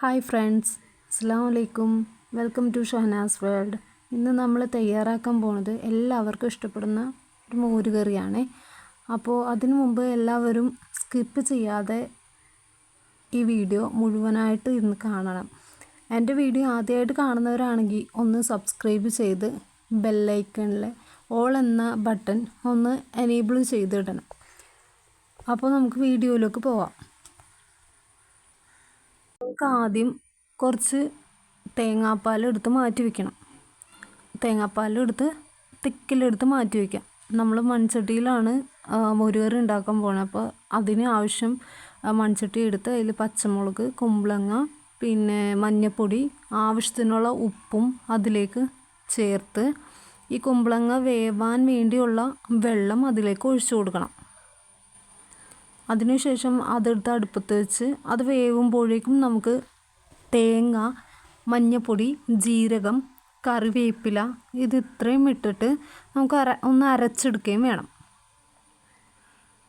Hi friends അസ്സാം വലൈക്കും welcome to Shahnaz world. ഇന്ന് നമ്മൾ തയ്യാറാക്കാൻ പോണത് എല്ലാവർക്കും ഇഷ്ടപ്പെടുന്ന ഒരു മോരുകറിയാണ് അപ്പോൾ അതിനു മുമ്പ് എല്ലാവരും സ്കിപ്പ് ചെയ്യാതെ ഈ വീഡിയോ മുഴുവനായിട്ട് ഇന്ന് കാണണം. എന്റെ വീഡിയോ ആദ്യമായിട്ട് കാണുന്നവരാണെങ്കിൽ ഒന്ന് സബ്സ്ക്രൈബ് ചെയ്ത് ബെല്ലൈക്കണിൽ ഓൾ എന്ന ബട്ടൺ ഒന്ന് എനേബിൾ ചെയ്തിടണം. അപ്പോൾ നമുക്ക് വീഡിയോയിലേക്ക് പോവാം. നമുക്ക് ആദ്യം കുറച്ച് തേങ്ങാപ്പാൽ എടുത്ത് മാറ്റി വെക്കണം. തേങ്ങാപ്പാൽ എടുത്ത് തിക്കിലെടുത്ത് മാറ്റി വയ്ക്കാം നമ്മൾ മൺചട്ടിയിലാണ് മോരുകറി ഉണ്ടാക്കാൻ പോകുന്നത് അപ്പോൾ അതിന് ആവശ്യം മൺചട്ടി എടുത്ത് അതിൽ പച്ചമുളക് കുമ്പളങ്ങ പിന്നെ മഞ്ഞൾപ്പൊടി ആവശ്യത്തിനുള്ള ഉപ്പും അതിലേക്ക് ചേർത്ത് ഈ കുമ്പളങ്ങ വേവാൻ വേണ്ടിയുള്ള വെള്ളം അതിലേക്ക് ഒഴിച്ചു കൊടുക്കണം. അതിനുശേഷം അതെടുത്ത് അടുപ്പത്ത് വെച്ച് അത് വേവുമ്പോഴേക്കും നമുക്ക് തേങ്ങ മഞ്ഞൾപ്പൊടി ജീരകം കറിവേപ്പില ഇത് ഇത്രയും ഇട്ടിട്ട് നമുക്ക് അര ഒന്ന് അരച്ചെടുക്കുകയും വേണം.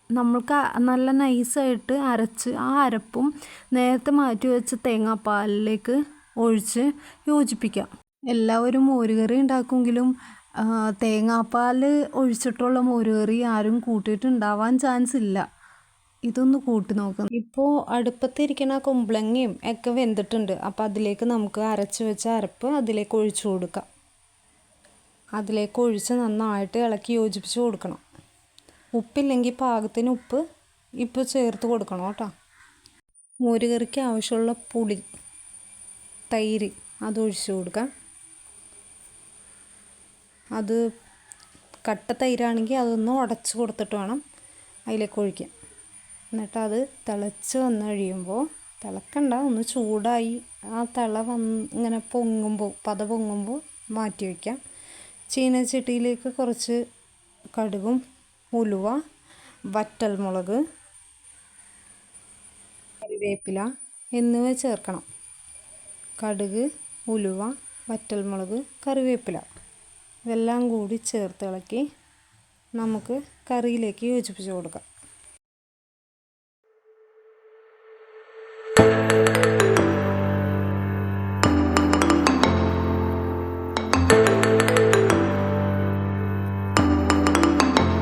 നമ്മൾക്ക് നല്ല നൈസായിട്ട് അരച്ച് ആ അരപ്പും നേരത്തെ മാറ്റി വെച്ച തേങ്ങാപ്പാലിലേക്ക് ഒഴിച്ച് യോജിപ്പിക്കാം. എല്ലാവരും മോരുകറി ഉണ്ടാക്കുമെങ്കിലും തേങ്ങാപ്പാൽ ഒഴിച്ചിട്ടുള്ള മോരുകറി ആരും കൂട്ടിയിട്ടുണ്ടാവാൻ ചാൻസ് ഇല്ല. ഇതൊന്ന് കൂട്ടി നോക്കാം. ഇപ്പോൾ അടുപ്പത്തിരിക്കുന്ന കുമ്പളങ്ങയും ഒക്കെ വെന്തിട്ടുണ്ട്. അപ്പോൾ അതിലേക്ക് നമുക്ക് അരച്ച് വെച്ച അരപ്പ് അതിലേക്ക് ഒഴിച്ചു കൊടുക്കാം. അതിലേക്ക് ഒഴിച്ച് നന്നായിട്ട് ഇളക്കി യോജിപ്പിച്ച് കൊടുക്കണം. ഉപ്പില്ലെങ്കിൽ പാകത്തിന് ഉപ്പ് ഇപ്പോൾ ചേർത്ത് കൊടുക്കണം കേട്ടോ. മോരുകറിക്ക് ആവശ്യമുള്ള പുളി തൈര് അത് ഒഴിച്ചു കൊടുക്കാം. അത് കട്ട തൈരാണെങ്കിൽ അതൊന്ന് ഉടച്ച് കൊടുത്തിട്ട് വേണം അതിലേക്ക് ഒഴിക്കാൻ. എന്നിട്ട് അത് തിളച്ച് വന്ന് കഴിയുമ്പോൾ തിളക്കണ്ട ഒന്ന് ചൂടായി. ആ തിള വന്ന് ഇങ്ങനെ പൊങ്ങുമ്പോൾ പത പൊങ്ങുമ്പോൾ മാറ്റി വയ്ക്കാം ചീനച്ചട്ടിയിലേക്ക് കുറച്ച് കടുകും ഉലുവ വറ്റൽമുളക് കറിവേപ്പില എന്നിവ ചേർക്കണം. കടുക് ഉലുവ വറ്റൽമുളക് കറിവേപ്പില ഇതെല്ലാം കൂടി ചേർത്ത് ഇളക്കി നമുക്ക് കറിയിലേക്ക് യോജിപ്പിച്ച് കൊടുക്കാം. Thank you.